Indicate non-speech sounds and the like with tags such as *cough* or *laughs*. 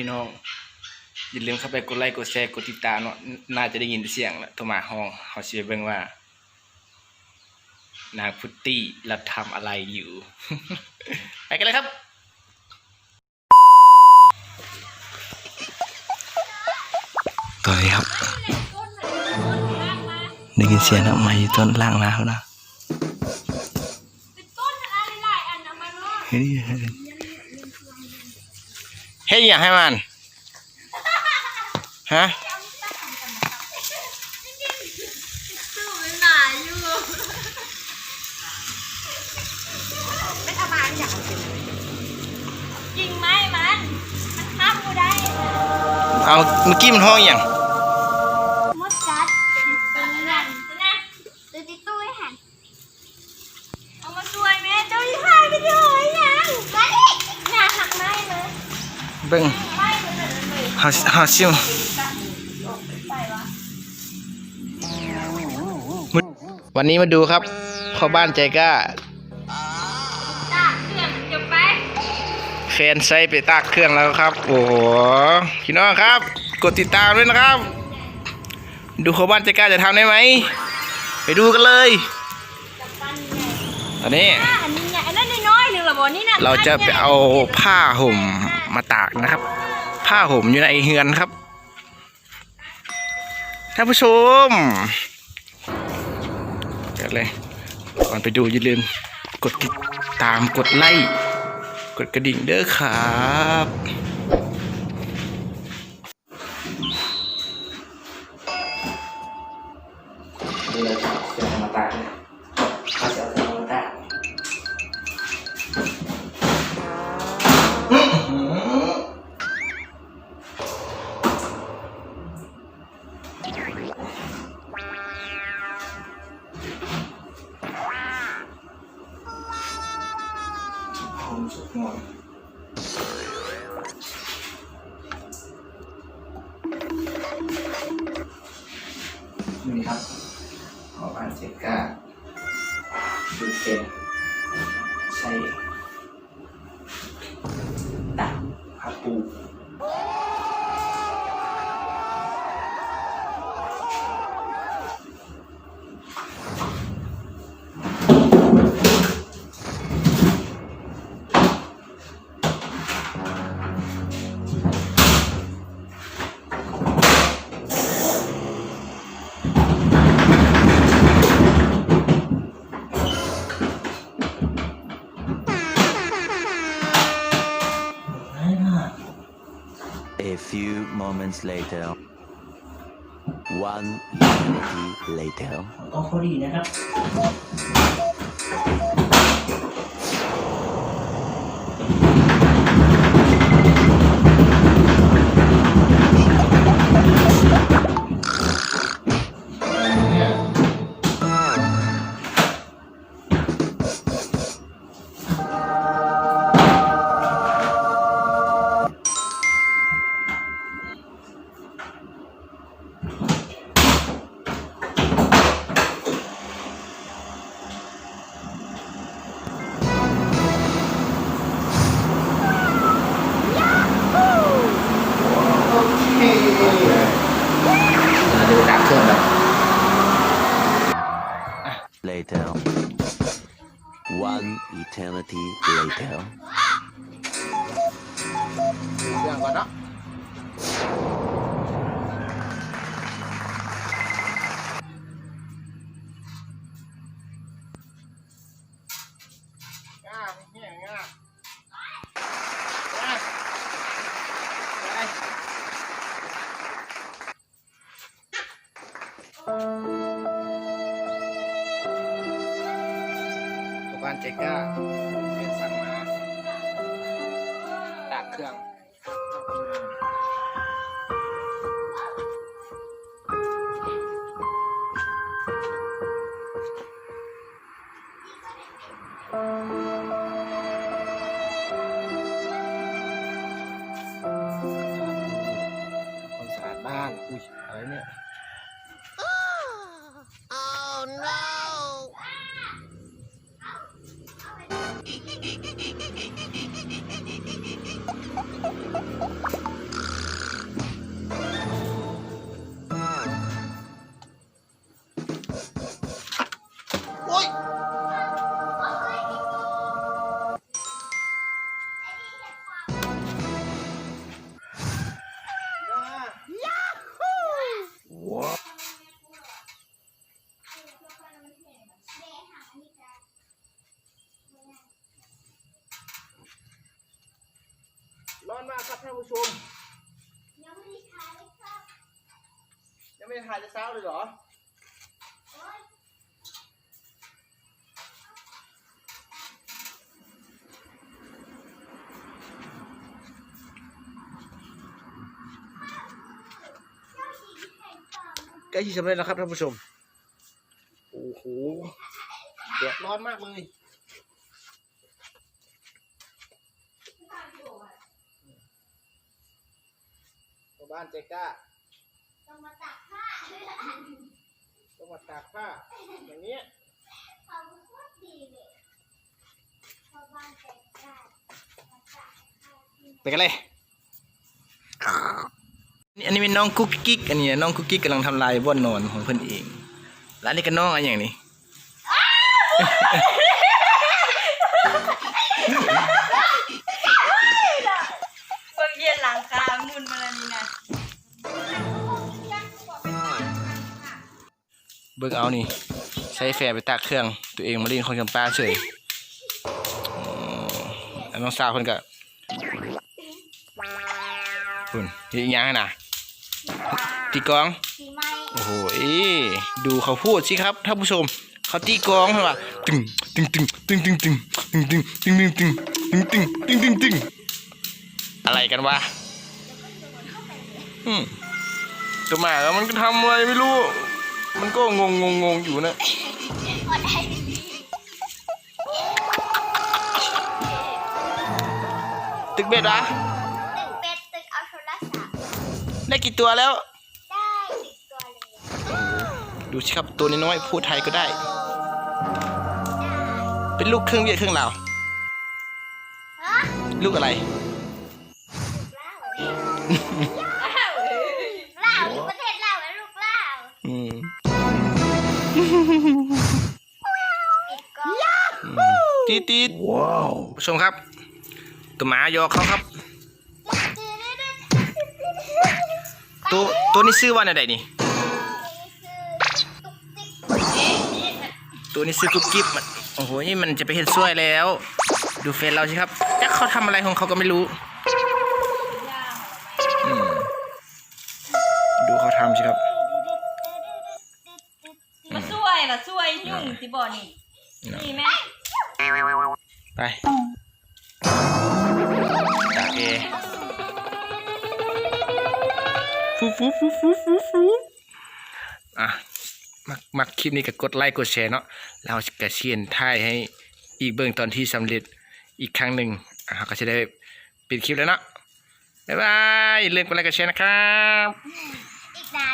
พี่น้อง อย่าลืมเข้าไปกดไลค์กดแชร์กดติดตามเนาะน่าจะได้ยินเสียงแล้วโทรมาห้องเขาเชียร์เบิ่งว่า นางพุตตี้เราทำอะไรอยู่ ไปกันเลยครับตอนนี้ครับ ได้ยินเสียงนะมาอยู่ต้นล่างนาเขานะต้นอะไรหลายอันนะมันเนาะเฮ้ย เฮ้ยเฮ้ยอยากให้มัน ฮะสู้ไม่หนาอยู่ไม่ทำมาอย่างจริงไหมมันมันข้ามกูได้เอาเมื่อกี้มันห้องอย่าง เบิ่งไม้เลยเลยหาหาซิววันนี้มาดูครับพ่อบ้านใจกล้าตาเครื่องเดี๋ยวไปแฟนไซไปตากเครื่องแล้วครับ โอ้โหพี่น้องครับ กดติดตามด้วยนะครับ ดูพ่อบ้านใจกล้าจะทำได้ไหมไปดูกันเลย ตอนนี้อะอันนี้ไงอันนั้นน้อยๆหนึ่งเหรอบอนี่นะเราจะไปเอาผ้าห่ม มาตากนะครับ ผ้าห่มอยู่ในเฮือนครับท่านผู้ชมเกิดเลยก่อนไปดูอย่าลืมกดติดตามกดไลค์กดกระดิ่งเด้อครับ หมดนี่ครับ ขอบ้านเซก้าดูเป็นใช่ตักผ้าปู moments later. One eternity later. ต้องพอดีนะครับ *laughs* เร eternity later. เเครื่องความสะอาดบ้านอุ้ยอะไรเนี่ย ผู้ชม ยังไม่ได้ทายเลยครับยังไม่ได้ถ่ายจะเช้าเลยเหรอ โอ๊ยใกล้ที่สำเร็จแล้วครับท่านผู้ชม โอ้โหแดดร้อนมากเลย ชาว บ้านใจกล้าต้องมาตักผ้าต้องมาตากผ้าอย่างเนี้ยทำโคตรดีเลยชาวบ้านใจกล้ามาตักผ้าที่ไปกันเลยนี่อันนี้เป็นน้องกุ๊กกิ๊กอันนี้น้องกุ๊กกิ๊กกำลังทำลายบ่อนนอนของเพื่อนเองแล้วอันนี้ก็น้องอันอย่างนี้เบิ่งเย็นหลังคามุนมา เบิกเอานี่ ใช้แฟร์ไปตากเครื่อง ตัวเองมาล่นคนกำปาเฉยอันน้องสาวคนก็คุณนี่ย่างให้นะตีกอง โอ้โหดูเขาพูดสิครับท่านผู้ชม เขาตีกองใช่ปะตึงตึงตึงตึงตึงตึงตึงตึงตึงตึงตึงตึงตึงตึงตึงตึงอะไรกันวะอืมตัวหมาแล้วมันก็ทำอะไรไม่รู้ มันก็งงงงงอยู่นะก็ได้ตึกตึกเบ็ดวะเป็ดตึกเอาโทรศัพท์ได้กี่ตัวแล้ว ได้สิบตัวเลยดูสิครับตัวน้อยๆพูดไทยก็ได้ เป็นลูกครึ่งเวียดครึ่งลาวฮะลูกอะไร ตีดตีดว้าวผู้ชมครับตัวหมายอกเขาครับ ตัวตัวนี้ซื้อว่าอะไรนี่ ตัวนี้ซื้อกุ๊บกิ๊บมันโอ้โหนี่มันจะไปเห็นช่วยแล้ว ดูเฟซเราสิครับแต่เขาทำอะไรของเขาก็ไม่รู้ดูเขาทำสิครับมาช่วยละช่วยยุ่งที่บ่อนี่นี่แม่ ไปจากเอฟูฟูฟูฟูฟูฟูอะมักมักคลิปนี้ก็กดไลค์กดแชร์เนาะเราจะเชียนท้ายให้อีกเบิ่งตอนที่สำเร็จอีกครั้งหนึ่งอะก็จะได้ปิดคลิปแล้วเนาะบ๊ายบายอย่าลืมกดไลค์กดแชร์นะครับ